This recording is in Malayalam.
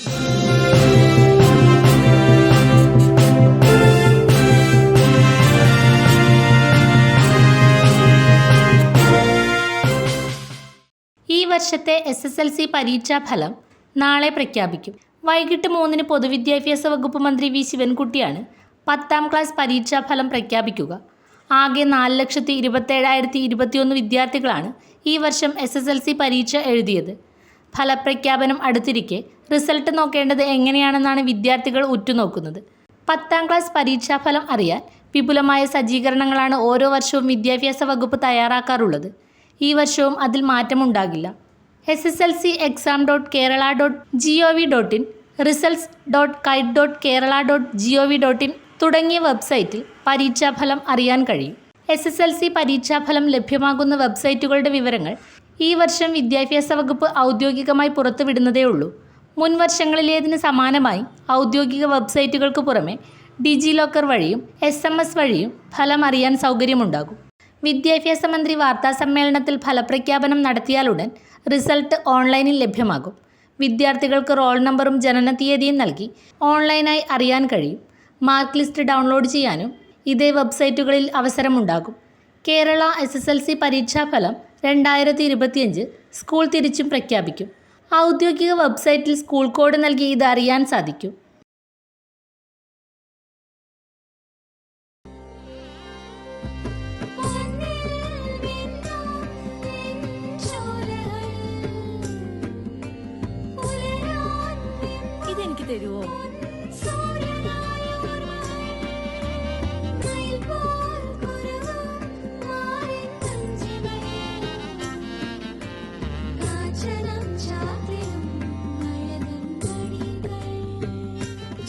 ഈ വർഷത്തെ എസ് എസ് എൽ സി പരീക്ഷാഫലം നാളെ പ്രഖ്യാപിക്കും. വൈകിട്ട് മൂന്നിന് പൊതുവിദ്യാഭ്യാസ വകുപ്പ് മന്ത്രി വി ശിവൻകുട്ടിയാണ് പത്താം ക്ലാസ് പരീക്ഷാഫലം പ്രഖ്യാപിക്കുക. ആകെ നാല് ലക്ഷത്തി ഇരുപത്തേഴായിരത്തി ഇരുപത്തിയൊന്ന് വിദ്യാർത്ഥികളാണ് ഈ വർഷം എസ് എസ് എൽ സി പരീക്ഷ എഴുതിയത്. ഫലപ്രഖ്യാപനം അടുത്തിരിക്കെ റിസൾട്ട് നോക്കേണ്ടത് എങ്ങനെയാണെന്നാണ് വിദ്യാർത്ഥികൾ ഉറ്റുനോക്കുന്നത്. പത്താം ക്ലാസ് പരീക്ഷാഫലം അറിയാൻ വിപുലമായ സജ്ജീകരണങ്ങളാണ് ഓരോ വർഷവും വിദ്യാഭ്യാസ വകുപ്പ് തയ്യാറാക്കാറുള്ളത്. ഈ വർഷവും അതിൽ മാറ്റമുണ്ടാകില്ല. S S L C exam dot Kerala dot G O V dot in results dot kite dot Kerala dot G O V dot in തുടങ്ങിയ വെബ്സൈറ്റിൽ പരീക്ഷാഫലം അറിയാൻ കഴിയും. എസ് എസ് എൽ സി പരീക്ഷാഫലം ലഭ്യമാകുന്ന വെബ്സൈറ്റുകളുടെ വിവരങ്ങൾ ഈ വർഷം വിദ്യാഭ്യാസ വകുപ്പ് ഔദ്യോഗികമായി പുറത്തുവിടുന്നതേ ഉള്ളൂ. മുൻ വർഷങ്ങളിലേതിന് സമാനമായി ഔദ്യോഗിക വെബ്സൈറ്റുകൾക്ക് പുറമെ ഡിജി ലോക്കർ വഴിയും എസ് എം എസ് വഴിയും ഫലം അറിയാൻ സൗകര്യമുണ്ടാകും. വിദ്യാഭ്യാസ മന്ത്രി വാർത്താ സമ്മേളനത്തിൽ ഫലപ്രഖ്യാപനം നടത്തിയാലുടൻ റിസൾട്ട് ഓൺലൈനിൽ ലഭ്യമാകും. വിദ്യാർത്ഥികൾക്ക് റോൾ നമ്പറും ജനന തീയതിയും നൽകി ഓൺലൈനായി അറിയാൻ കഴിയും. മാർക്ക് ലിസ്റ്റ് ഡൗൺലോഡ് ചെയ്യാനും ഇതേ വെബ്സൈറ്റുകളിൽ അവസരമുണ്ടാകും. Kerala S S L C പരീക്ഷാഫലം രണ്ടായിരത്തി ഇരുപത്തിയഞ്ച് സ്കൂൾ തിരിച്ചും പ്രഖ്യാപിക്കും. ഔദ്യോഗിക വെബ്സൈറ്റിൽ സ്കൂൾ കോഡ് നൽകി ഇത് അറിയാൻ സാധിക്കും. തരുവോ?